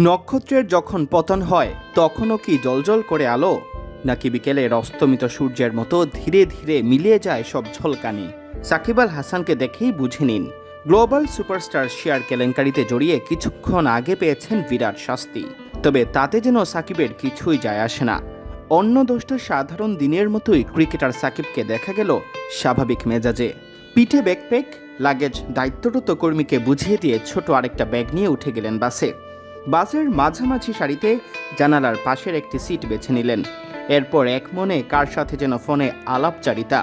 নক্ষত্রের যখন পতন হয়, তখনও কি জলজল করে আলো? নাকি বিকেলের অস্তমিত সূর্যের মতো ধীরে ধীরে মিলিয়ে যায় সব ঝলকানি? সাকিব আল হাসানকে দেখেই বুঝে নিন, গ্লোবাল সুপারস্টার শেয়ার কেলেঙ্কারিতে জড়িয়ে কিছুক্ষণ আগে পেয়েছেন বিরাট শাস্তি। তবে তাতে যেন সাকিবের কিছুই যায় আসে না। অন্য দোষটা সাধারণ দিনের মতোই ক্রিকেটার সাকিবকে দেখা গেল স্বাভাবিক মেজাজে। পিঠে ব্যাকপ্যাক লাগেজ দায়িত্বরত কর্মীকে বুঝিয়ে দিয়ে ছোট আরেকটা ব্যাগ নিয়ে উঠে গেলেন বাসে। বাসের মাঝামাঝি সারিতে জানালার পাশের একটি সিট বেছে নিলেন। এরপর এক মনে কার সাথে যেন ফোনে আলাপচারিতা,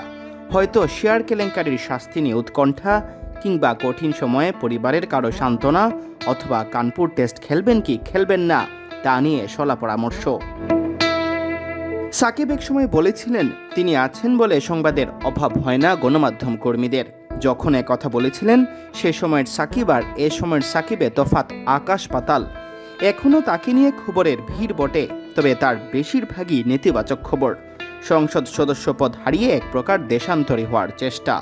হয়তো শেয়ার কেলেঙ্কারির শাস্তি নিয়ে উৎকণ্ঠা কিংবা কঠিন সময়ে পরিবারের কারও সান্ত্বনা অথবা কানপুর টেস্ট খেলবেন কি খেলবেন না, তা নিয়ে সলা পরামর্শ। সাকিব এক সময় বলেছিলেন, তিনি আছেন বলে সংবাদের অভাব হয় না গণমাধ্যম কর্মীদের। যখন কথা বলেছিলেন, সে সময়ের সাকিব আর এ সময়ের সাকিবে তফাত আকাশ পাতাল। এখনও তাকে নিয়ে খবরের ভিড় বটে, তবে তার বেশিরভাগই নেতিবাচক খবর। সংসদ সদস্য পদ হারিয়ে এক প্রকার দেশান্তরী হওয়ার চেষ্টা।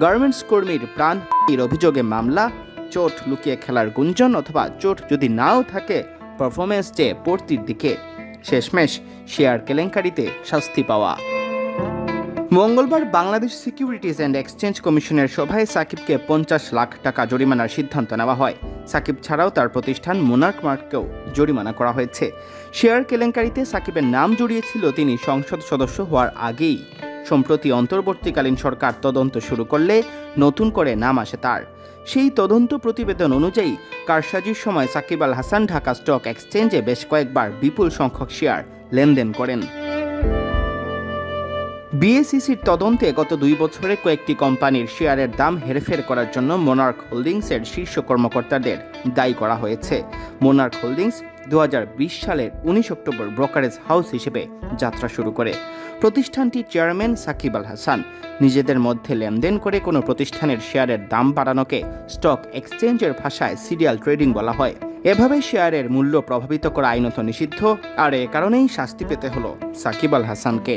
গার্মেন্টস কর্মীর প্রাণহানির অভিযোগে মামলা, চোট লুকিয়ে খেলার গুঞ্জন অথবা চোট যদি নাও থাকে পারফরমেন্স চেয়ে পড়তির দিকে। শেষমেশ শেয়ার কেলেঙ্কারিতে শাস্তি পাওয়া। মঙ্গলবার বাংলাদেশ সিকিউরিটিজ অ্যান্ড এক্সচেঞ্জ কমিশনের সভায় সাকিবকে পঞ্চাশ লাখ টাকা জরিমানার সিদ্ধান্ত নেওয়া হয়। সাকিব ছাড়াও তার প্রতিষ্ঠান মোনার্ক মার্ককেও জরিমানা করা হয়েছে। শেয়ার কেলেঙ্কারিতে সাকিবের নাম জড়িয়েছিল তিনি সংসদ সদস্য হওয়ার আগেই। সম্প্রতি অন্তর্বর্তীকালীন সরকার তদন্ত শুরু করলে নতুন করে নাম আসে তার। সেই তদন্ত প্রতিবেদন অনুযায়ী, কারসাজির সময় সাকিব আল হাসান ঢাকা স্টক এক্সচেঞ্জে বেশ কয়েকবার বিপুল সংখ্যক শেয়ার লেনদেন করেন। বিএসইসির তদন্তে গত দুই বছরে কয়েকটি কোম্পানির শেয়ারের দাম হেরফের করার জন্য মোনার্ক হোল্ডিংসের শীর্ষ কর্মকর্তাদের দায়ী করা হয়েছে। মোনার্ক হোল্ডিংস দু হাজার বিশ সালের উনিশ অক্টোবর ব্রোকারেজ হাউস হিসেবে যাত্রা শুরু করে। প্রতিষ্ঠানটির চেয়ারম্যান সাকিব আল হাসান নিজেদের মধ্যে লেনদেন করে কোনো প্রতিষ্ঠানের শেয়ারের দাম বাড়ানোকে স্টক এক্সচেঞ্জের ভাষায় সিরিয়াল ট্রেডিং বলা হয়। এভাবে শেয়ারের মূল্য প্রভাবিত করা আইনত নিষিদ্ধ, আর এ কারণেই শাস্তি পেতে হলো সাকিব আল হাসানকে।